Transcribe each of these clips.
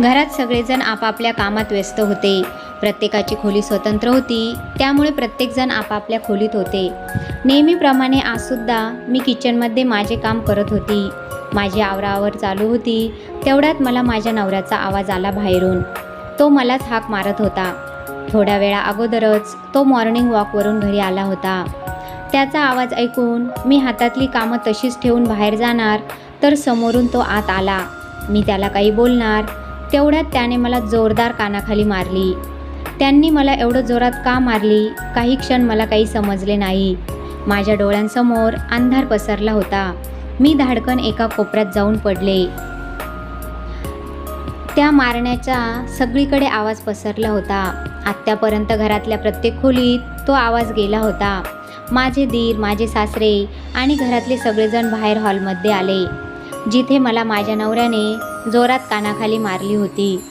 घरात सगळेजण आपापल्या कामात व्यस्त होते. प्रत्येकाची खोली स्वतंत्र होती. त्यामुळे प्रत्येकजण आपापल्या खोलीत होते. नेहमीप्रमाणे आजसुद्धा मी किचनमध्ये माझे काम करत होती. माझी आवरावर चालू होती. तेवढ्यात मला माझ्या नवऱ्याचा आवाज आला बाहेरून. तो मलाच हाक मारत होता. थोड्या वेळा अगोदरच तो मॉर्निंग वॉकवरून घरी आला होता. त्याचा आवाज ऐकून मी हातातली कामं तशीच ठेवून बाहेर जाणार तर समोरून तो आत आला. मी त्याला काही बोलणार तेवढ्यात त्याने मला जोरदार कानाखाली मारली. त्यांनी मला एवढं जोरात का मारली? काही क्षण मला काही समजले नाही. माझ्या डोळ्यांसमोर अंधार पसरला होता. मी धाडकन एका कोपऱ्यात जाऊन पडले. त्या मारण्याचा सगळीकडे आवाज पसरला होता. आत्तापर्यंत घरातल्या प्रत्येक खोलीत तो आवाज गेला होता. माझे दीर माझे सासरे आणि घरातले सगळेजण बाहेर हॉलमध्ये आले. जिथे मला माझ्या नवऱ्याने जोरात कानाखाली मारली होती.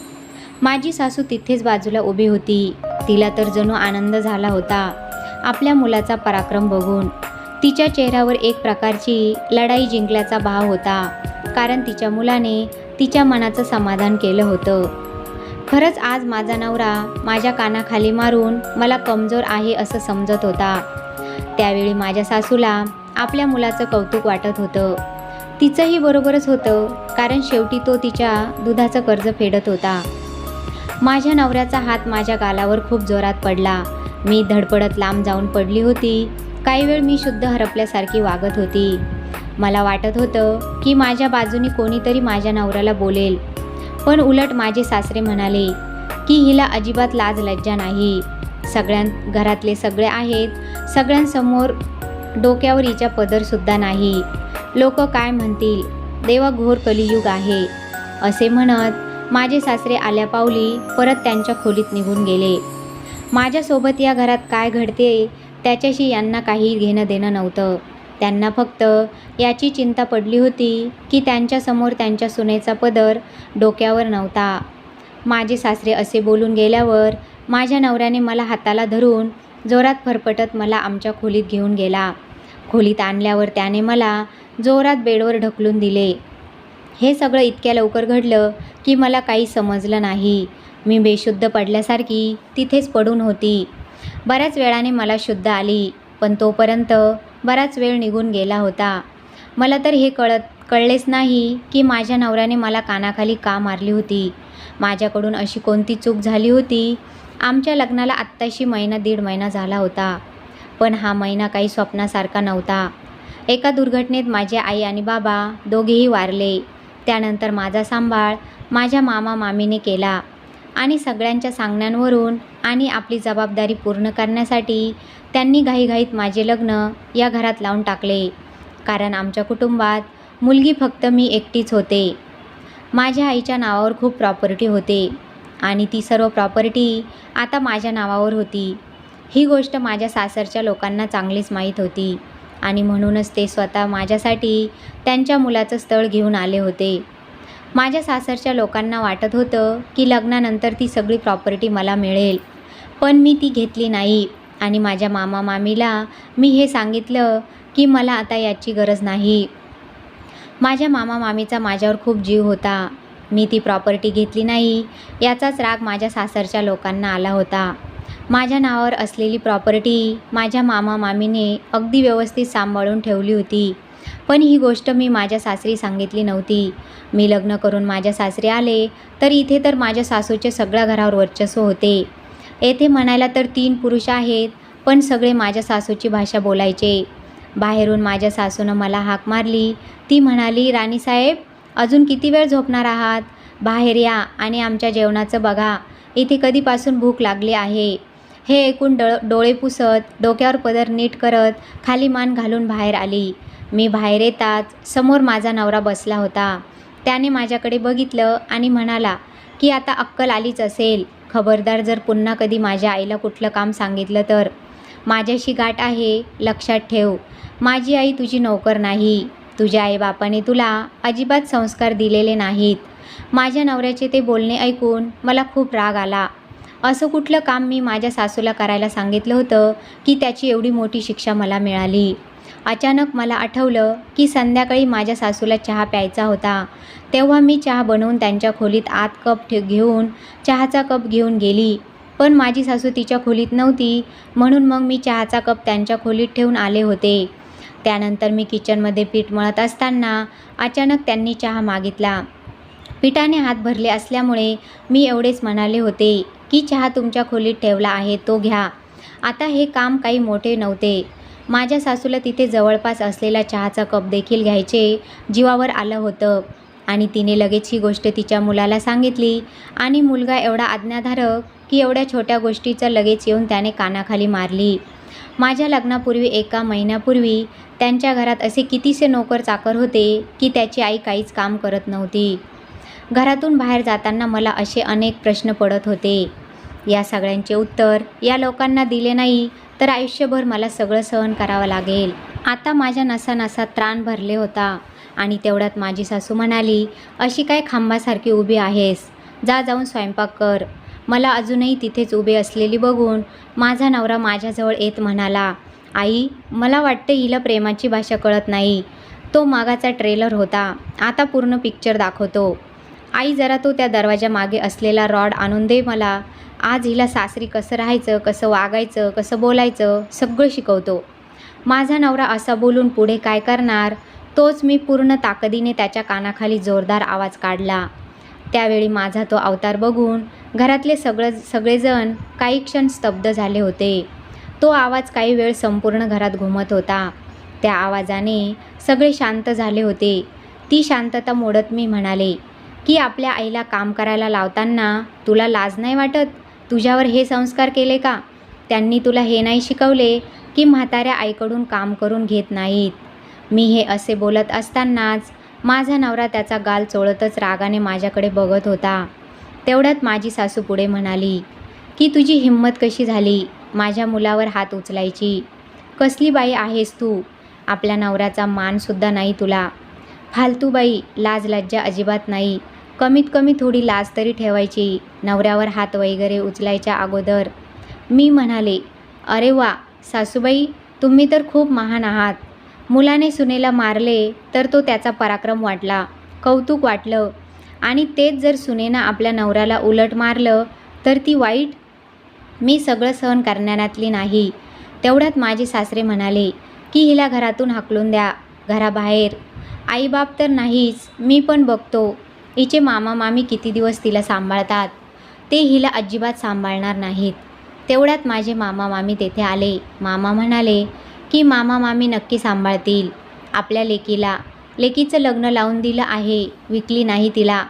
माझी सासू तिथेच बाजूला उभी होती. तिला तर जणू आनंद झाला होता. आपल्या मुलाचा पराक्रम बघून. तिच्या चेहऱ्यावर एक प्रकारची लढाई जिंकल्याचा भाव होता. कारण तिच्या मुलाने तिच्या मनाचं समाधान केलं होतं. खरंच आज माझा नवरा माझ्या कानाखाली मारून मला कमजोर आहे असं समजत होता. त्यावेळी माझ्या सासूला आपल्या मुलाचं कौतुक वाटत होतं. तिचंही बरोबरच होतं कारण शेवटी तो तिच्या दुधाचं कर्ज फेडत होता. माझ्या नवऱ्याचा हात माझ्या गालावर खूप जोरात पडला. मी धडपडत लांब जाऊन पडली होती. काही वेळ मी शुद्ध हरपल्यासारखी वागत होती. मला वाटत होतं की माझ्या बाजूनी कोणीतरी माझ्या नवऱ्याला बोलेल. पण उलट माझे सासरे म्हणाले की हिला अजिबात लाज लज्जा नाही. सगळ्यां घरातले सगळे आहेत. सगळ्यांसमोर डोक्यावर हिच्या पदरसुद्धा नाही. लोक काय म्हणतील? देवा घोर कलियुग आहे. असे म्हणत माझे सासरे आल्यापावली परत त्यांच्या खोलीत निघून गेले. माझ्यासोबत या घरात काय घडते त्याच्याशी यांना काही घेणं देणं नव्हतं. त्यांना फक्त याची चिंता पडली होती की त्यांच्यासमोर त्यांच्या सुनेचा पदर डोक्यावर नव्हता. माझे सासरे असे बोलून गेल्यावर माझ्या नवऱ्याने मला हाताला धरून जोरात फरफटत मला आमच्या खोलीत घेऊन गेला. खोलीत आणल्यावर त्याने मला जोरात बेडवर ढकलून दिले. हे सगळं इतक्या लवकर घडलं की मला काही समजलं नाही. मी बेशुद्ध पडल्यासारखी तिथेच पडून होती. बऱ्याच वेळाने मला शुद्ध आली पण तोपर्यंत बराच वेळ निघून गेला होता. मला तर हे कळत कळलेच नाही की माझ्या नवऱ्याने मला कानाखाली का मारली होती. माझ्याकडून अशी कोणती चूक झाली होती? आमच्या लग्नाला आत्ताशी महिना दीड महिना झाला होता. पण हा महिना काही स्वप्नासारखा नव्हता. एका दुर्घटनेत माझे आई आणि बाबा दोघेही वारले. त्यानंतर माझा सांभाळ माझ्या मामा मामीने केला आणि सगळ्यांच्या सांगण्यांवरून आणि आपली जबाबदारी पूर्ण करण्यासाठी त्यांनी घाईघाईत माझे लग्न या घरात लावून टाकले. कारण आमच्या कुटुंबात मुलगी फक्त मी एकटीच होते. माझ्या आईच्या नावावर खूप प्रॉपर्टी होते आणि ती सर्व प्रॉपर्टी आता माझ्या नावावर होती. ही गोष्ट माझ्या सासरच्या लोकांना चांगलीच माहीत होती आणि म्हणूनच ते स्वतः माझ्यासाठी त्यांच्या मुलाचं स्थळ घेऊन आले होते. माझ्या सासरच्या लोकांना वाटत होतं की लग्नानंतर ती सगळी प्रॉपर्टी मला मिळेल. पण मी ती घेतली नाही आणि माझ्या मामा मामीला मी हे सांगितलं की मला आता याची गरज नाही. माझ्या मामा मामीचा माझ्यावर खूप जीव होता. मी ती प्रॉपर्टी घेतली नाही. याचाच राग माझ्या सासरच्या लोकांना आला होता. माझ्या नावावर असलेली प्रॉपर्टी माझ्या मामा मामीने अगदी व्यवस्थित सांभाळून ठेवली होती. पण ही गोष्ट मी माझ्या सासरी सांगितली नव्हती. मी लग्न करून माझ्या सासरी आले तर इथे तर माझ्या सासूचे सगळ्या घरावर वर्चस्व होते. येथे म्हणायला तर तीन पुरुष आहेत पण सगळे माझ्या सासूची भाषा बोलायचे. बाहेरून माझ्या सासूनं मला हाक मारली. ती म्हणाली राणीसाहेब अजून किती वेळ झोपणार आहात? बाहेर या आणि आमच्या जेवणाचं बघा. इथे कधीपासून भूक लागली आहे. हे ऐकून डळ डोळे पुसत डोक्यावर पदर नीट करत खाली मान घालून बाहेर आली. मी बाहेर येताच समोर माझा नवरा बसला होता. त्याने माझ्याकडे बघितलं आणि म्हणाला की आता अक्कल आलीच असेल. खबरदार जर पुन्हा कधी माझ्या आईला कुठलं काम सांगितलं तर. माझ्याशी गाठ आहे लक्षात ठेव. माझी आई तुझी नोकर नाही. तुझ्या आईबापाने तुला अजिबात संस्कार दिलेले नाहीत. माझ्या नवऱ्याचे ते बोलणे ऐकून मला खूप राग आला. असं कुठलं काम मी माझ्या सासूला करायला सांगितलं होतं की त्याची एवढी मोठी शिक्षा मला मिळाली. अचानक मला आठवलं की संध्याकाळी माझ्या सासूला चहा प्यायचा होता. तेव्हा मी चहा बनवून त्यांच्या खोलीत आत कप ठे घेऊन चहाचा कप घेऊन गेली. पण माझी सासू तिच्या खोलीत नव्हती म्हणून मग मी चहाचा कप त्यांच्या खोलीत ठेवून आले होते. त्यानंतर मी किचनमध्ये पीठ मळत असताना अचानक त्यांनी चहा मागितला. पिठाने हात भरले असल्यामुळे मी एवढेच म्हणाले होते. की चहा तुमच्या खोलीत ठेवला आहे तो घ्या. आता हे काम काही मोठे नव्हते. माझ्या सासूला तिथे जवळपास असलेला चहाचा कप देखील घ्यायचे जीवावर आलं होतं आणि तिने लगेच ही गोष्ट तिच्या मुलाला सांगितली. आणि मुलगा एवढा आज्ञाधारक की एवढ्या छोट्या गोष्टीचं लगेच येऊन त्याने कानाखाली मारली. माझ्या लग्नापूर्वी एका महिन्यापूर्वी त्यांच्या घरात असे कितीसे नोकर चाकर होते की त्याची आई काहीच काम करत नव्हती. घरातून बाहेर जाताना मला असे अनेक प्रश्न पडत होते. या सगळ्यांचे उत्तर या लोकांना दिले नाही तर आयुष्यभर मला सगळं सहन करावं लागेल. आता माझ्या नसानसात त्राण भरले होता आणि तेवढ्यात माझी सासू म्हणाली अशी काय खांबासारखी उभी आहेस? जा जाऊन स्वयंपाक कर. मला अजूनही तिथेच उभे असलेली बघून माझा नवरा माझ्याजवळ येत म्हणाला आई मला वाटतं हिला प्रेमाची भाषा कळत नाही. तो मागाचा ट्रेलर होता. आता पूर्ण पिक्चर दाखवतो. आई जरा तो त्या दरवाजा मागे असलेला रॉड आणून दे मला. आज हिला सासरी कसं राहायचं कसं वागायचं कसं बोलायचं सगळं शिकवतो. माझा नवरा असा बोलून पुढे काय करणार? तोच मी पूर्ण ताकदीने त्याच्या कानाखाली जोरदार आवाज काढला. त्यावेळी माझा तो अवतार बघून घरातले सगळं सगळेजण काही क्षण स्तब्ध झाले होते. तो आवाज काही वेळ संपूर्ण घरात घुमत होता. त्या आवाजाने सगळे शांत झाले होते. ती शांतता मोडत मी म्हणाले की आपल्या आईला काम करायला लावताना तुला लाज नाही वाटत? तुझ्यावर हे संस्कार केले का? त्यांनी तुला हे नाही शिकवले की म्हाताऱ्या आईकडून काम करून घेत नाहीत. मी हे असे बोलत असतानाच माझा नवरा त्याचा गाल चोळतच रागाने माझ्याकडे बघत होता. तेवढ्यात माझी सासू पुढे म्हणाली की तुझी हिंमत कशी झाली? माझ्या मुलावर हात उचलायची. कसली बाई आहेस तू? आपल्या नवऱ्याचा मानसुद्धा नाही तुला. फालतू बाई लाज लज्जा अजिबात नाही. कमीत कमी थोडी लाज तरी ठेवायची. नवऱ्यावर हात वगैरे उचलायच्या अगोदर मी म्हणाले अरे वा सासूबाई तुम्ही तर खूप महान आहात. मुलाने सुनेला मारले तर तो त्याचा पराक्रम वाटला कौतुक वाटलं. आणि तेच जर सुनेनं आपल्या नवऱ्याला उलट मारलं तर ती वाईट मी सगळं सहन करण्यातली नाही. तेवढ्यात माझे सासरे म्हणाले की हिला घरातून हाकलून द्या घराबाहेर. आईबाप तर नाहीच मी पण बघतो. हिचे मामा मामी किती दिवस तिला सांभाळतात? ते हिला अजिबात सांभाळणार नाहीत. तेवढ्यात माझे मामा मामी तेथे आले. मामा म्हणाले की मामा मामी नक्की सांभाळतील. आपल्या लेकीला लेकीचं लग्न लावून दिलं आहे. विकली नाही तिला.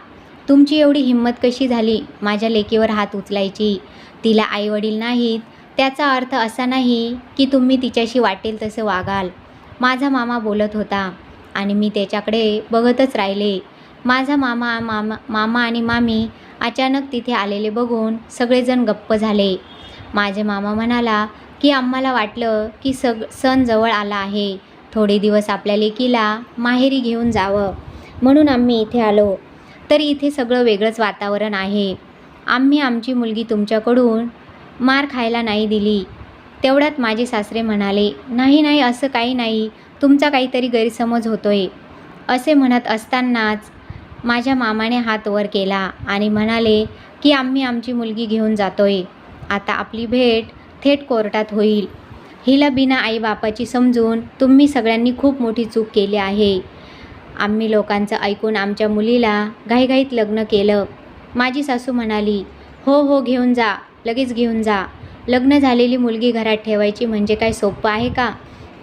तुमची एवढी हिंमत कशी झाली? माझ्या लेकीवर हात उचलायची. तिला आईवडील नाहीत. त्याचा अर्थ असा नाही की तुम्ही तिच्याशी वाटेल तसे वागाल. माझा मामा बोलत होता आणि मी त्याच्याकडे बघतच राहिले. माझा मामा मामा मामा आणि मामी अचानक तिथे आलेले बघून सगळेजण गप्प झाले. माझे मामा म्हणाला की आम्हाला वाटलं की सग सण जवळ आला आहे. थोडे दिवस आपल्या लेकीला माहेरी घेऊन जावं. म्हणून आम्ही इथे आलो. तर इथे सगळं वेगळंच वातावरण आहे. आम्ही आमची मुलगी तुमच्याकडून मार खायला नाही दिली. तेवढ्यात माझे सासरे म्हणाले नाही नाही असं काही नाही. तुमचा काहीतरी गैरसमज होतोय. असे म्हणत असतानाच माझ्या मामाने हात वर केला आणि म्हणाले की आम्ही आमची मुलगी घेऊन जातोय. आता आपली भेट थेट कोर्टात होईल हिला बिना आईबापाची समजून तुम्ही सगळ्यांनी खूप मोठी चूक केली आहे. आम्ही लोकांचं ऐकून आमच्या मुलीला घाईघाईत लग्न केलं. माझी सासू म्हणाली हो हो घेऊन जा. लगेच घेऊन जा. लग्न झालेली मुलगी घरात ठेवायची म्हणजे काय सोपं आहे का?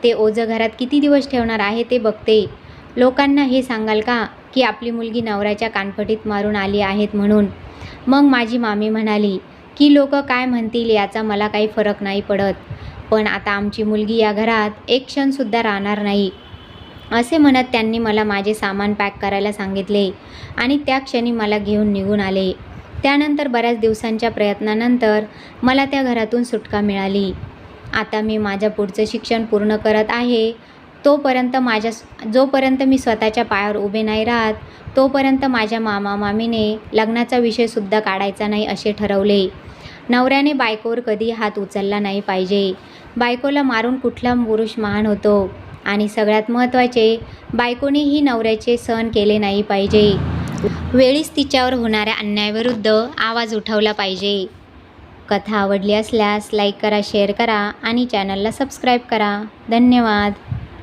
ते ओझं घरात किती दिवस ठेवणार आहे ते बघते. लोकांना हे सांगाल का की आपली मुलगी नवऱ्याच्या कानफटीत मारून आली आहेत म्हणून? मग माझी मामी म्हणाली की लोक काय म्हणतील याचा मला काही फरक नाही पडत. पण आता आमची मुलगी या घरात एक क्षणसुद्धा राहणार नाही. असे म्हणत त्यांनी मला माझे सामान पॅक करायला सांगितले आणि त्या क्षणी मला घेऊन निघून आले. त्यानंतर बऱ्याच दिवसांच्या प्रयत्नानंतर मला त्या घरातून सुटका मिळाली. आता मी माझ्या पुढचं शिक्षण पूर्ण करत आहे तोपर्यंत माझ्या जोपर्यंत मी स्वतःच्या पायावर उभे नाही राहत तोपर्यंत माझ्या मामा मामीने लग्नाचा विषयसुद्धा काढायचा नाही असे ठरवले. नवऱ्याने बायकोवर कधी हात उचलला नाही पाहिजे. बायकोला मारून कुठला पुरुष महान होतो आणि सगळ्यात महत्त्वाचे बायकोनेही नवऱ्याचे सहन केले नाही पाहिजे. वेळीच तिच्यावर होणाऱ्या अन्यायाविरुद्ध आवाज उठवला पाहिजे. कथा आवडली असल्यास लाईक करा शेअर करा आणि चॅनलला सबस्क्राईब करा. धन्यवाद.